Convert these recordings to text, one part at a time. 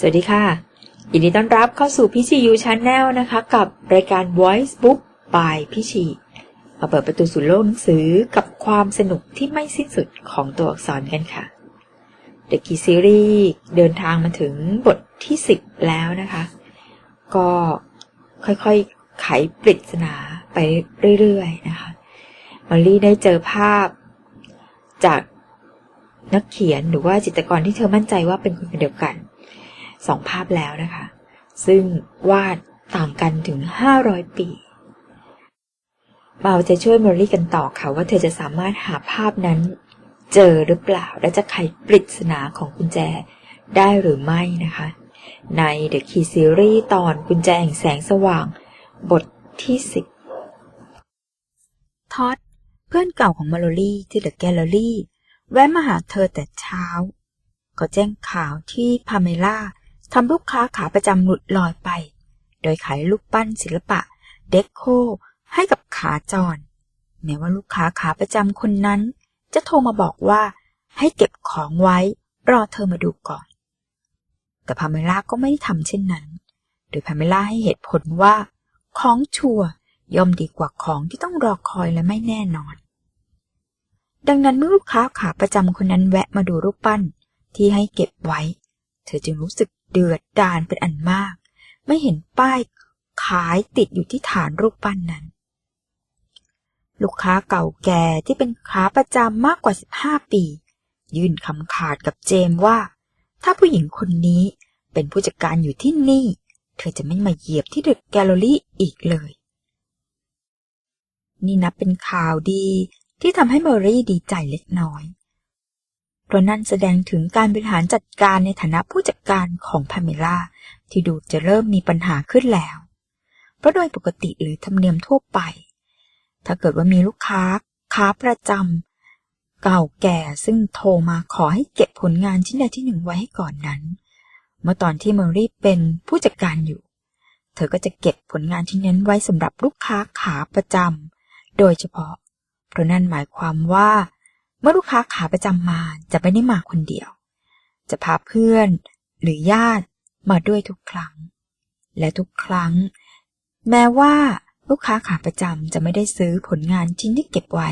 สวัสดีค่ะ ยินดีต้อนรับเข้าสู่พี่ชียูชาแนลนะคะ กับรายการ Voice Book by พี่ชีมาเปิดประตูสู่โลกหนังสือกับความสนุกที่ไม่สิ้นสุดของตัวอักษรกันค่ะ The Key Series เดินทางมาถึงบทที่ 10 แล้วนะคะ ก็ค่อยๆ ไขปริศนาไปเรื่อยๆ นะคะมอลลี่ได้เจอภาพจากนักเขียนหรือว่าจิตรกรที่เธอมั่นใจว่าเป็นคนเดียวกัน สองภาพแล้วนะคะ ซึ่งวาดต่างกันถึง 500 ปีเอาใจช่วยมอลลี่กันต่อค่ะว่าเธอจะสามารถหาภาพนั้น เจอหรือเปล่า และจะไขปริศนาของกุญแจได้หรือไม่นะคะ ใน The Key Series ตอนกุญแจแห่งแสงสว่าง บทที่10ท็อดเพื่อนเก่าของมาโลลี่ที่เดอะแกลเลอรี่ แวะมาหาเธอแต่เช้า ก็แจ้งข่าวที่พาเมล่า ทำลูกค้าขาประจำหลุดลอยไป โดยขายลูกปั้นศิลปะ เด็กโค ให้กับขาจร แม้ว่าลูกค้าขาประจำคนนั้น จะโทรมาบอกว่าให้เก็บของไว้ รอเธอมาดูก่อน แต่พาเมล่าก็ไม่ได้ทำเช่นนั้น โดยพาเมล่าให้เหตุผลว่า ของชัวร์ย่อมดีกว่าของที่ต้องรอคอยและไม่แน่นอน ดังนั้นเมื่อลูกค้าขาประจำคนนั้นแวะมาดูรูปปั้นที่ให้เก็บไว้ เธอจึงรู้สึก เดือดดาลเป็นอันมาก ไม่เห็นป้ายขายติดอยู่ที่ฐานรูปปั้นนั้น ลูกค้าเก่าแก่ที่เป็นขาประจำมากกว่า 15 ปี ยื่นคำขาดกับเจมว่า ถ้าผู้หญิงคนนี้เป็นผู้จัดการอยู่ที่นี่ เธอจะไม่มาเหยียบที่เดอะแกลเลอรี่อีกเลย นี่นับเป็นข่าวดีที่ทำให้เมอรี่ดีใจเล็กน้อย เพราะนั่นแสดงถึงการบริหารจัดการในฐานะผู้จัดการของพาเมล่าที่ดูจะเริ่มมีปัญหาขึ้นแล้ว เพราะโดยปกติหรือธรรมเนียมทั่วไป ถ้าเกิดว่ามีลูกค้าค้าประจำเก่าแก่ซึ่งโทรมาขอให้เก็บผลงานชิ้นใดที่หนึ่งไว้ให้ก่อนนั้น เมื่อตอนที่เมอรี่เป็นผู้จัดการอยู่ เธอก็จะเก็บผลงานชิ้นนั้นไว้สำหรับลูกค้าขาประจำโดยเฉพาะ เพราะนั่นหมายความว่า เมื่อลูกค้าขาประจำมาจะไม่ได้มาคนเดียว จะพาเพื่อนหรือญาติมาด้วยทุกครั้ง และทุกครั้ง แม้ว่าลูกค้าขาประจำจะไม่ได้ซื้อผลงานชิ้นที่เก็บไว้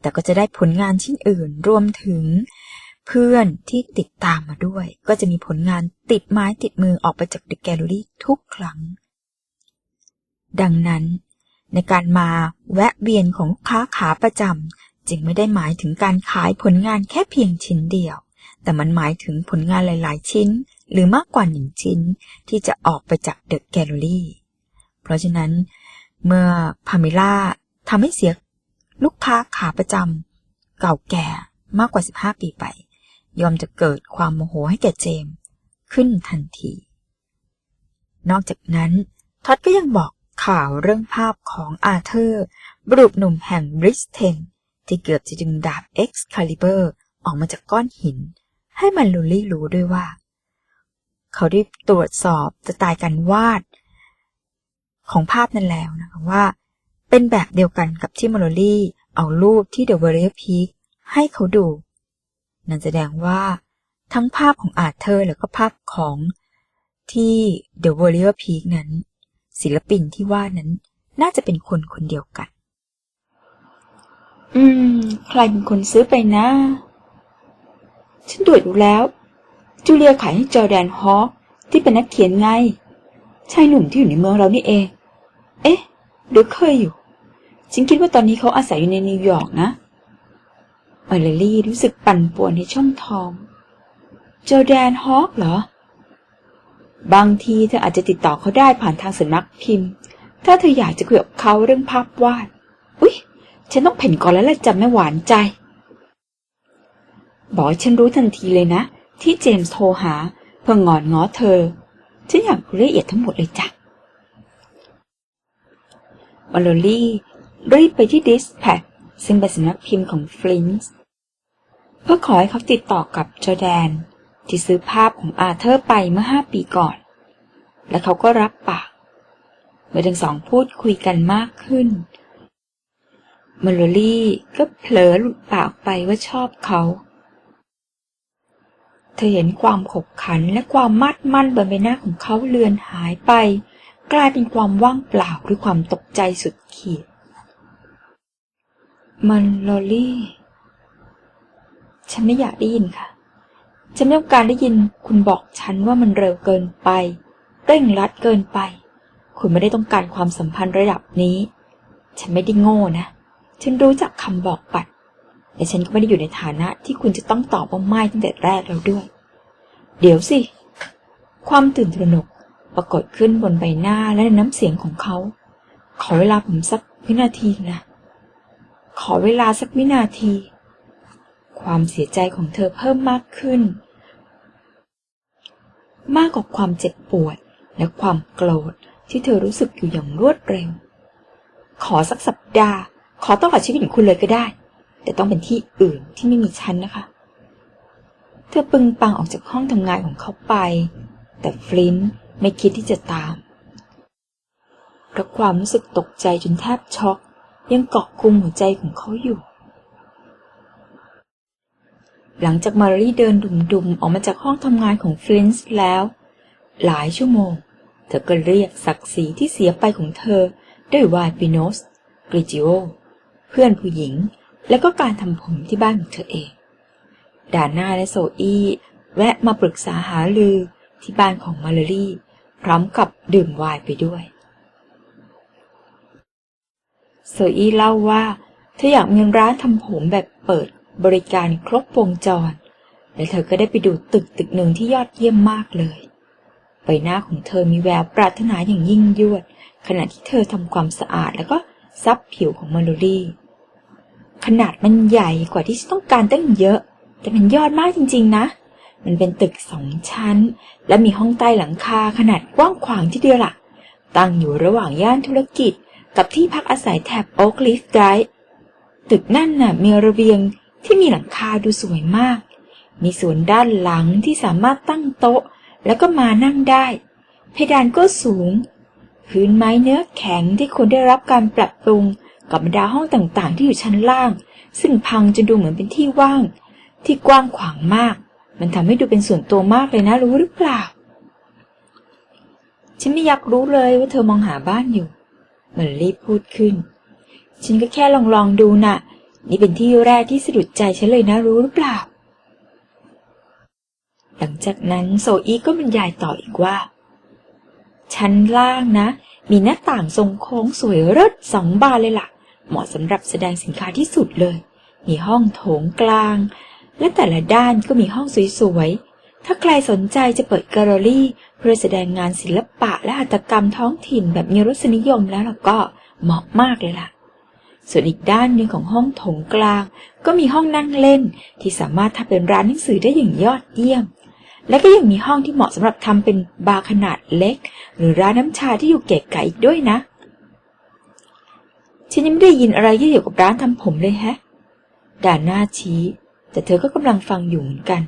แต่ก็จะได้ผลงานชิ้นอื่นรวมถึง เพื่อนที่ติดตามมาด้วย ก็จะมีผลงานติดไม้ติดมือออกไปจากเดอะแกลเลอรี่ทุกครั้ง ดังนั้น ในการมาแวะเวียนของลูกค้าขาประจำ จึงไม่ได้หมายถึงการขายผลงานแค่เพียงชิ้นเดียว แต่มันหมายถึงผลงานหลาย ๆ ชิ้น หรือมากกว่าหนึ่งชิ้น ที่จะออกไปจากเดอะแกลเลอรี่ เพราะฉะนั้น เมื่อพาเมล่าทำให้เสียลูกค้าขาประจำเก่าแก่มากกว่า 15 ปีไป ยอมจะเกิดความโมโหให้แก่เจมส์ขึ้นทันที นอกจากนั้นท็อดก็ยังบอกข่าวเรื่องภาพของอาเธอร์ บุรุษหนุ่มแห่งบริสเทน ที่เกือบจะดึงดาบเอ็กซ์คาลิเบอร์ออกมาจากก้อนหิน ให้มันลูลี่รู้ด้วยว่า เขาได้ตรวจสอบสไตล์การวาด ของภาพนั้นแล้วนะคะว่า เป็นแบบเดียวกันกับที่มาโลลี่เอารูปที่เดอะเวอร์พีคให้เขาดู นั่นแสดงว่าทั้งภาพของอาเธอร์แล้วก็ภาพของที่เดอะเวอร์พีคนั้น ศิลปินที่วาดนั้นน่าจะเป็นคนคนเดียวกัน อืม ใครเป็นคนซื้อไปนะ ฉันตรวจดูแล้ว จูเลียขายให้จอแดนฮอคที่เป็นนักเขียนไง ชายหนุ่มที่อยู่ในเมืองเรานี่เอง เอ๊ะหรือเคยอยู่ ฉันคิดว่าตอนนี้เขาอาศัยอยู่ในนิวยอร์กนะออยเลลี่รู้สึกปั่นป่วนในช่องท้อง จอแดนฮอคเหรอ บางทีเธออาจจะติดต่อเขาได้ผ่านทางสำนักพิมพ์ ถ้าเธออยากจะคุยกับเขาเรื่องภาพวาด ฉันต้องเพ่นก่อนแล้วล่ะจำไม่หวานใจ บอกฉันรู้ทันทีเลยนะ ที่เจมส์โทรหา เพื่องอนง้อเธอ ฉันอยากรู้รายละเอียดทั้งหมดเลยจ้ะวอลลลี่รีบไปที่ดิสแพคซึ่งเป็นสำนักพิมพ์ของฟลินส์เพื่อขอให้เขาติดต่อกับจอแดน ที่ซื้อภาพของอาเธอร์ไปเมื่อห้าปีก่อน และเขาก็รับปาก เมื่อทั้งสองพูดคุยกันมากขึ้น มอลลี่ก็เผลอหลุดปากไปว่าชอบเขา เธอเห็นความขบขันและความมัดมั่นบนใบหน้าของเขาเลือนหายไป กลายเป็นความว่างเปล่าด้วยความตกใจสุดขีด มันลอลี่ ฉันไม่อยากได้ยินค่ะ ฉันไม่ต้องการได้ยินคุณบอกฉันว่ามันเร็วเกินไปเร่งรัดเกินไป คุณไม่ได้ต้องการความสัมพันธ์ระดับนี้ ฉันไม่ได้โง่นะ ฉันรู้จักคำบอกปัด แต่ฉันก็ไม่ได้อยู่ในฐานะที่คุณจะต้องตอบว่าไม่ตั้งแต่แรกแล้วด้วย เดี๋ยวสิ ความตื่นตระหนกปรากฏขึ้นบนใบหน้าและในน้ำเสียงของเขา ขอเวลาผมสักวินาทีนะ ขอเวลาสักวินาที ความเสียใจของเธอเพิ่มมากขึ้น มากกว่าความเจ็บปวดและความโกรธที่เธอรู้สึกอยู่อย่างรวดเร็ว ขอสักสัปดาห์ ขอตลอดชีวิตของคุณเลยก็ได้ แต่ต้องเป็นที่อื่นที่ไม่มีฉันนะคะ เธอปึงปังออกจากห้องทำงานของเขาไป แต่ฟลินต์ไม่คิดที่จะตามเพราะความรู้สึกตกใจจนแทบช็อก ยังเกาะคุมหัวใจของเขาอยู่ หลังจากมารีเดินดุมๆ ออกมาจากห้องทำงานของฟลินต์แล้ว หลายชั่วโมง เธอก็เรียกศักดิ์ศรีที่เสียไปของเธอด้วยวายปิโนสกริจิโอ เพื่อนผู้หญิง และก็การทำผมที่บ้านของเธอเอง ดาน่าและโซอี้แวะมาปรึกษาหาลือที่บ้านของมาลลี่พร้อมกับดื่มไวน์ไปด้วย โซอี้เล่าว่าเธออยากมีร้านทำผมแบบเปิดบริการครบวงจร และเธอก็ได้ไปดูตึกตึกหนึ่งที่ยอดเยี่ยมมากเลย ใบหน้าของเธอมีแววปรารถนาอย่างยิ่งยวด ขณะที่เธอทำความสะอาดแล้วก็ซับผิวของมาลลี่ ขนาดมันใหญ่กว่าที่ฉันต้องการตั้งเยอะ แต่มันยอดมากจริงๆนะ มันเป็นตึกสองชั้น และมีห้องใต้หลังคาขนาดกว้างขวางที่เดียวละ่ะ ตั้งอยู่ระหว่างย่านธุรกิจ กับที่พักอาศัยแถบโอ๊กลิฟไดตึกนั่นน่ะมีระเบียงที่มีหลังคาดูสวยมาก มีสวนด้านหลังที่สามารถตั้งโต๊ะ แล้วก็มานั่งได้ เพดานก็สูง พื้นไม้เนื้อแข็งที่ควรได้รับการปรับปรุง กับบรรดาห้องต่างๆ ที่อยู่ชั้นล่าง ซึ่งพังจนดูเหมือนเป็นที่ว่าง ที่กว้างขวางมาก มันทำให้ดูเป็นส่วนตัวมากเลยนะรู้หรือเปล่า ฉันไม่อยากรู้เลยว่าเธอมองหาบ้านอยู่เหมือนรีบพูดขึ้น ฉันก็แค่ลองลองดูนะ่ะ นี่เป็นที่แรกที่สะดุดใจฉันเลยนะรู้หรือเปล่า หลังจากนั้นโซอีก็บรรยายต่ออีกว่า ชั้นล่างนะ มีหน้าต่างทรงโค้งสวยเลิศสองบานเลยล่ะ เหมาะสำหรับแสดงสินค้าที่สุดเลย มีห้องโถงกลาง และแต่ละด้านก็มีห้องสวยๆ ถ้าใครสนใจจะเปิดแกลเลอรี่ เพื่อแสดงงานศิลปะและหัตถกรรมท้องถิ่นแบบมีรสนิยมแล้วล่ะก็เหมาะมากเลยล่ะ ส่วนอีกด้านหนึ่งของห้องโถงกลาง ก็มีห้องนั่งเล่น ที่สามารถทำเป็นร้านหนังสือได้อย่างยอดเยี่ยมและก็ยังมีห้องที่เหมาะสำหรับทำเป็นบาร์ขนาดเล็ก หรือร้านน้ำชาที่อยู่เก๋ไก๋อีกด้วยนะ ฉันยังไม่ได้ยินอะไรที่เกี่ยวกับร้านทำผมเลยแฮะ ด่านหน้าชี้ แต่เธอก็กำลังฟังอยู่เหมือนกัน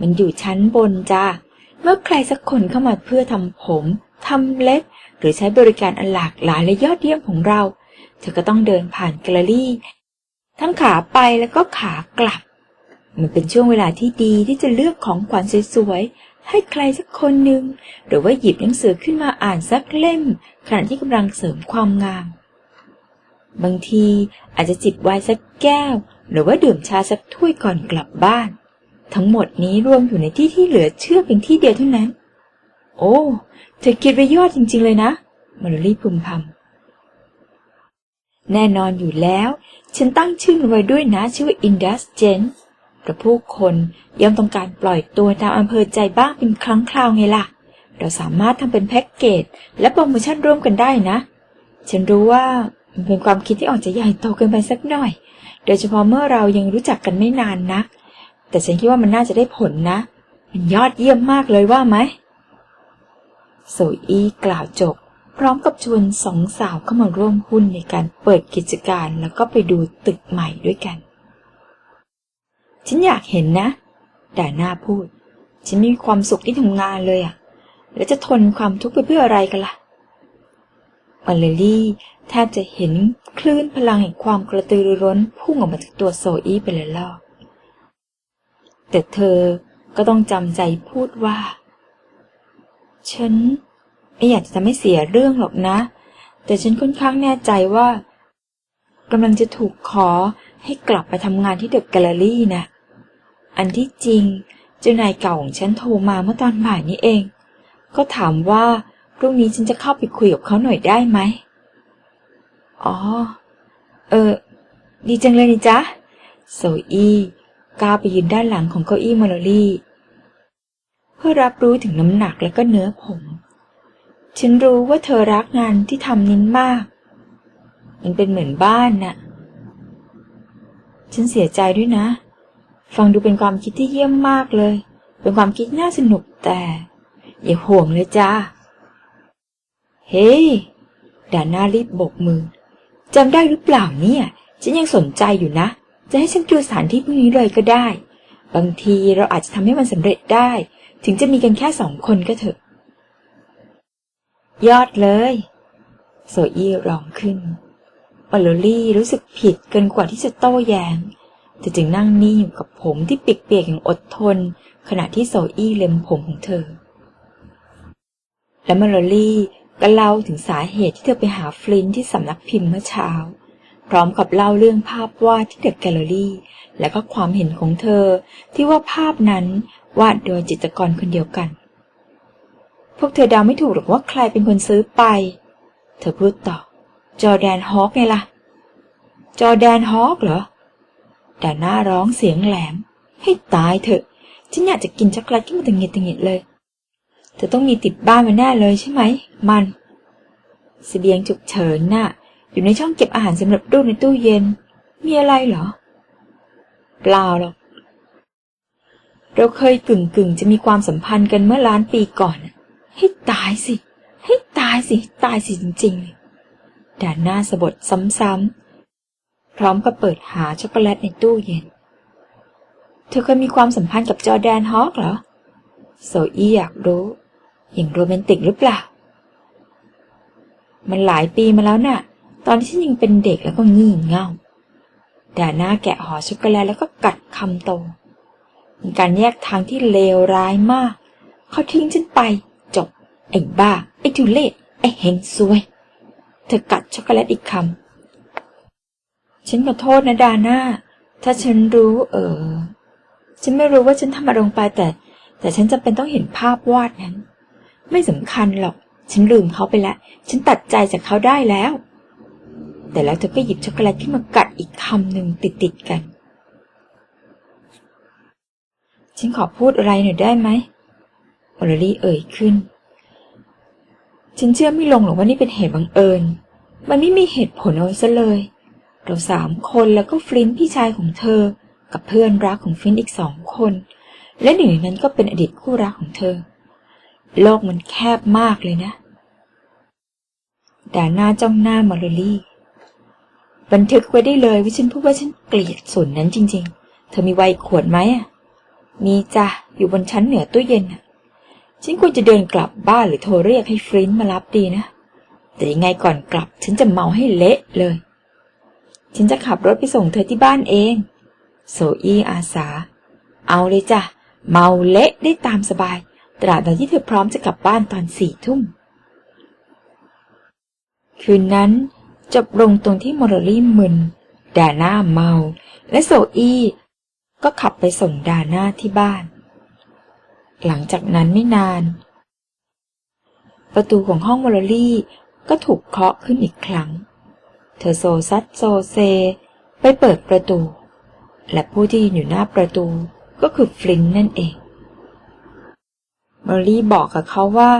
มันอยู่ชั้นบนจ้า เมื่อใครสักคนเข้ามาเพื่อทำผมทำเล็บ หรือใช้บริการอันหลากหลายและยอดเยี่ยมของเรา เธอก็ต้องเดินผ่านแกลเลอรี่ ทั้งขาไปแล้วก็ขากลับ มันเป็นช่วงเวลาที่ดีที่จะเลือกของขวัญสวยๆให้ใครสักคนหนึ่งหรือว่าหยิบหนังสือขึ้นมาอ่านสักเล่ม ขณะที่กำลังเสริมความงาม บางทีอาจจะจิบไวน์สักแก้ว หรือว่าดื่มชาสักถ้วยก่อนกลับบ้าน ทั้งหมดนี้รวมอยู่ในที่ที่เหลือเชื่อเพียงที่เดียวเท่านั้น โอ้ เธอคิดไปยอดจริง ๆ เลยนะมาร์ลี่พึมพำแน่นอนอยู่แล้ว ฉันตั้งชื่อมันไว้ด้วยนะชื่อว่า Indus Gen เพราะผู้คนย่อมต้องการปล่อยตัวตามอำเภอใจบ้างเป็นครั้งคราวไงล่ะ เราสามารถทำเป็นแพ็กเกจและโปรโมชั่นร่วมกันได้นะ ฉันรู้ว่า มันเป็นความคิดที่ออกจะใหญ่โตเกินไปสักหน่อย โดยเฉพาะเมื่อเรายังรู้จักกันไม่นานนัก แต่ฉันคิดว่ามันน่าจะได้ผลนะ มันยอดเยี่ยมมากเลยว่าไหมโซอีกล่าวจบ พร้อมกับชวนสองสาวเข้ามาร่วมหุ้นในการเปิดกิจการแล้วก็ไปดูตึกใหม่ด้วยกัน ฉันอยากเห็นนะด่าหน้าพูด ฉันไม่มีความสุขที่ทำงานเลยอะแล้วจะทนความทุกข์ไปเพื่ออะไรกันล่ะมาเลลี่ แทบจะเห็นคลื่นพลังแห่งความกระตือรือร้นพุ่งออกมาจากตัวโซอี้ไปเลยล่อแต่เธอก็ต้องจำใจพูดว่า ฉันไม่อยากจะทำให้เสียเรื่องหรอกนะ แต่ฉันค่อนข้างแน่ใจว่ากำลังจะถูกขอให้กลับไปทำงานที่เดอะแกลเลอรี่นะ อันที่จริงเจ้านายเก่าของฉันโทรมาเมื่อตอนบ่ายนี้เอง ก็ถามว่าพรุ่งนี้ฉันจะเข้าไปคุยกับเขาหน่อยได้ไหม อ๋อ เออ ดีจังเลยนี่จ๊ะ โซอี้ก้าวไปยืนด้านหลังของเก้าอี้มอลลลี่ เพื่อรับรู้ถึงน้ำหนักและก็เนื้อผม ฉันรู้ว่าเธอรักงานที่ทำนิ้นมาก มันเป็นเหมือนบ้านน่ะ ฉันเสียใจด้วยนะ ฟังดูเป็นความคิดที่เยี่ยมมากเลย เป็นความคิดน่าสนุกแต่ อย่าห่วงเลยจ้า เฮ้ยดาน่ารีบโบกมือ จำได้หรือเปล่าเนี่ย ฉันยังสนใจอยู่นะ จะให้ฉันดูสถานที่พวกนี้เลยก็ได้ บางทีเราอาจจะทำให้มันสำเร็จได้ ถึงจะมีกันแค่สองคนก็เถอะ ยอดเลย โซอี้ร้องขึ้นวอลลี่รู้สึกผิดเกินกว่าที่จะโต้แยง้งเธอจึงนั่งนิ่งอยู่กับผมที่ปีกเปียกอย่างอดทน ขณะที่โซอี้เล็มผมของเธอ และมาลอรี่ ก็เล่าถึงสาเหตุที่เธอไปหาฟลินที่สำนักพิมพ์เมื่อเช้า พร้อมกับเล่าเรื่องภาพวาดที่เดอะแกลเลอรี่ และก็ความเห็นของเธอ ที่ว่าภาพนั้นวาดโดยจิตรกรคนเดียวกัน พวกเธอเดาไม่ถูกหรอกว่าใครเป็นคนซื้อไป เธอพูดต่อ จอแดนฮอคไงล่ะ จอแดนฮอคเหรอดาน่าร้องเสียงแหลม ให้ตายเถอะ ฉันอยากจะกินช็อกโกแลตที่มันตึงเงียดตึงเงียดเลย เธอต้องมีติดบ้านมาแน่เลยใช่ไหม มันสเสบียงฉุกเฉินน่ะ อยู่ในช่องเก็บอาหารสำหรับรูปในตู้เย็น มีอะไรเหรอ เปล่าหรอก เราเคยกึ่งกึ่งจะมีความสัมพันธ์กันเมื่อล้านปีก่อน ให้ตายสิ ให้ตายสิ ตายสิจริงๆด่านหน้าสะบดซ้ำๆ พร้อมกับเปิดหาช็อกโกแลตในตู้เย็น เธอเคยมีความสัมพันธ์กับจอแดนฮอคเหรอโซอี้อยากรู้ อย่างโรแมนติกหรือเปล่า มันหลายปีมาแล้วน่ะ ตอนที่ฉันยังเป็นเด็กแล้วก็งี่เง่าดาน่าแกะห่อช็อกโกแลตแล้วก็กัดคำโตมีการแยกทางที่เลวร้ายมาก เขาทิ้งฉันไป จบ ไอ้บ้า ไอ้ทุเลศไอ้เฮงซวย เธอกัดช็อกโกแลตอีกคำ ฉันขอโทษนะดาน่า ถ้าฉันรู้เออ ฉันไม่รู้ว่าฉันทำอะไรลงไปแต่ แต่ฉันจำเป็นต้องเห็นภาพวาดนั้น ไม่สำคัญหรอก ฉันลืมเขาไปแล้ว ฉันตัดใจจากเขาได้แล้ว แต่แล้วเธอก็หยิบช็อกโกแลตขึ้นมากัดอีกคำหนึ่งติดติดๆกัน ฉันขอพูดอะไรหน่อยได้ไหมออลลี่เอ่ยขึ้น ฉันเชื่อไม่ลงหรอกว่านี่เป็นเหตุบังเอิญ มันไม่มีเหตุผลเอาซะเลย เราสามคนแล้วก็ฟลินท์พี่ชายของเธอ กับเพื่อนรักของฟลินท์อีกสองคน และหนึ่งในนั้นก็เป็นอดีตคู่รักของเธอ โลกมันแคบมากเลยนะดาหน้าจ้องหน้ามอลลลี่ บันทึกไว้ได้เลยว่าฉันพูดว่าฉันเกลียดส่วนนั้นจริง ๆ เธอมีไวน์ขวดไหมอะ มีจ้ะ อยู่บนชั้นเหนือตู้เย็นอะ ฉันควรจะเดินกลับบ้านหรือโทรเรียกให้ฟรินท์มารับดีนะ แต่ยังไงก่อนกลับ ฉันจะเมาให้เละเลย ฉันจะขับรถไปส่งเธอที่บ้านเอง โซอี้อาสา เอาเลยจ้ะ เมาเละได้ตามสบาย ตราบใดที่เธอพร้อมจะกลับบ้านตอนสี่ทุ่ม คืนนั้นจบลงตรงที่มอร์ลี่มึน ดาน่าเมา และโซอี้ก็ขับไปส่งดาน่าที่บ้าน หลังจากนั้นไม่นาน ประตูของห้องมอร์ลี่ก็ถูกเคาะขึ้นอีกครั้ง เธอโซซัดโซเซ ไปเปิดประตู และผู้ที่ยืนอยู่หน้าประตูก็คือฟลินนั่นเอง มอร์ลี่บอกกับเขาว่า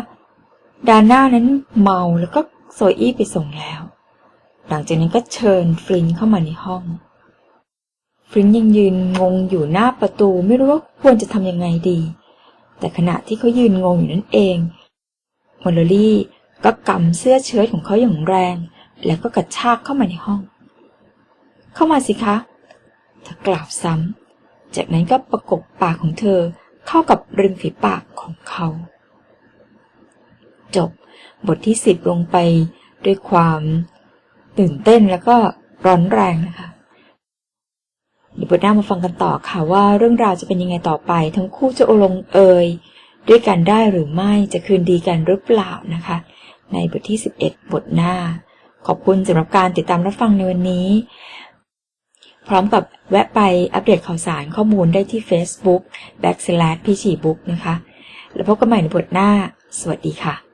ดาน่านั้นเมาแล้วก็โซอี้ไปส่งแล้ว หลังจากนั้นก็เชิญฟลินเข้ามาในห้องฟลินยังยืนงงอยู่หน้าประตูไม่รู้ว่าควรจะทำยังไงดี แต่ขณะที่เขายืนงงอยู่นั่นเองมอลลี่ก็กำเสื้อเชิ้ตของเขาอย่างแรง แล้วก็กระชากเข้ามาในห้อง เข้ามาสิคะเธอกล่าวซ้ำจากนั้นก็ประกบปากของเธอ เข้ากับริมฝีปากของเขา จบบทที่สิบลงไปด้วยความตื่นเต้นแล้วก็ร้อนแรงนะคะเดี๋ยวบทหน้ามาฟังกันต่อค่ะว่าเรื่องราวจะเป็นยังไงต่อไป ทั้งคู่จะโอลงเอยด้วยกันได้หรือไม่จะคืนดีกันหรือเปล่านะคะ ในบทที่ 11 บทหน้า ขอบคุณสำหรับการติดตามรับฟังในวันนี้ พร้อมกับแวะไปอัปเดตข่าวสารข้อมูลได้ที่ Facebook backslash พี่ฉีบุ๊กนะคะ แล้วพบกันใหม่ในบทหน้า สวัสดีค่ะ